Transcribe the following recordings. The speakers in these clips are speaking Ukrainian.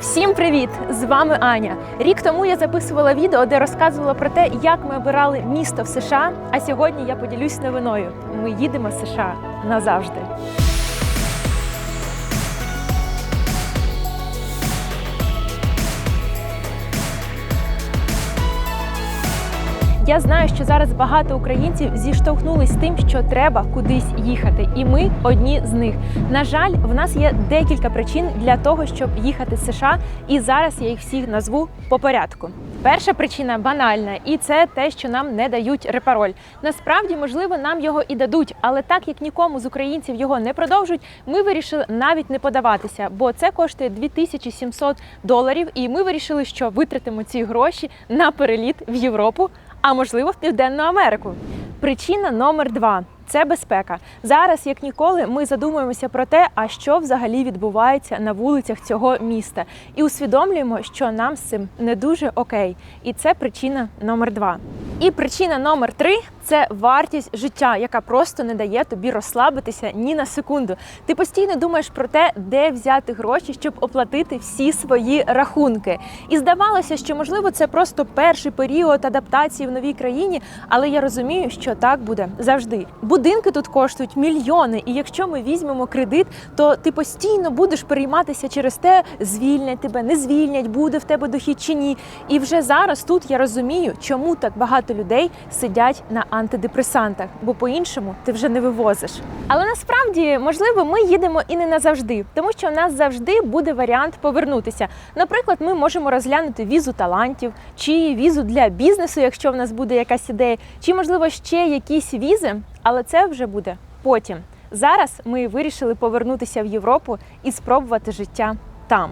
Всім привіт! З вами Аня. Рік тому я записувала відео, де розказувала про те, як ми обирали місто в США. А сьогодні я поділюсь новиною. Ми їдемо з США назавжди. Я знаю, що зараз багато українців зіштовхнулись з тим, що треба кудись їхати, і ми одні з них. На жаль, в нас є декілька причин для того, щоб їхати з США, і зараз я їх всіх назву по порядку. Перша причина банальна, і це те, що нам не дають репароль. Насправді, можливо, нам його і дадуть, але так як нікому з українців його не продовжують, ми вирішили навіть не подаватися, бо це коштує 2700 доларів. І ми вирішили, що витратимо ці гроші на переліт в Європу а можливо в Південну Америку. Причина номер два. Це безпека. Зараз, як ніколи, ми задумуємося про те, а що взагалі відбувається на вулицях цього міста, і усвідомлюємо, що нам з цим не дуже окей. І це причина номер два. І причина номер три це вартість життя, яка просто не дає тобі розслабитися ні на секунду. Ти постійно думаєш про те, де взяти гроші, щоб оплатити всі свої рахунки. І здавалося, що можливо це просто перший період адаптації в новій країні, але я розумію, що так буде завжди. Будинки тут коштують мільйони, і якщо ми візьмемо кредит, то ти постійно будеш перейматися через те, звільнять тебе, не звільнять, буде в тебе дохід чи ні. І вже зараз тут я розумію, чому так багато людей сидять на антидепресантах, бо по-іншому ти вже не вивозиш. Але насправді, можливо, ми їдемо і не назавжди, тому що у нас завжди буде варіант повернутися. Наприклад, ми можемо розглянути візу талантів чи візу для бізнесу, якщо в нас буде якась ідея, чи можливо ще якісь візи, але це вже буде потім. Зараз ми вирішили повернутися в Європу і спробувати життя там.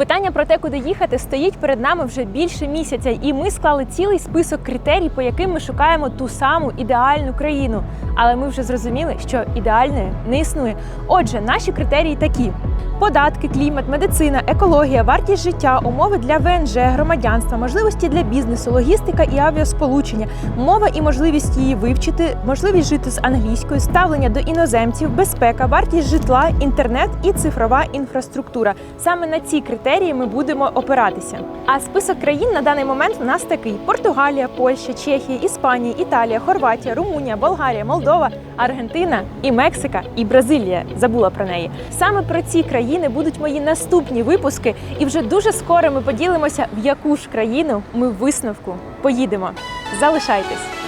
Питання про те, куди їхати, стоїть перед нами вже більше місяця, і ми склали цілий список критерій, по яким ми шукаємо ту саму ідеальну країну. Але ми вже зрозуміли, що ідеальної не існує. Отже, наші критерії такі: податки, клімат, медицина, екологія, вартість життя, умови для ВНЖ, громадянства, можливості для бізнесу, логістика і авіасполучення, мова і можливість її вивчити, можливість жити з англійською, ставлення до іноземців, безпека, вартість житла, інтернет і цифрова інфраструктура. Саме на ці критерії ми будемо опиратися. А список країн на даний момент в нас такий: Португалія, Польща, Чехія, Іспанія, Італія, Хорватія, Румунія, Болгарія, Молдова, Аргентина і Мексика і Бразилія. Забула про неї. Саме про ці країни будуть мої наступні випуски, і вже дуже скоро ми поділимося, в яку ж країну ми в висновку поїдемо. Залишайтесь!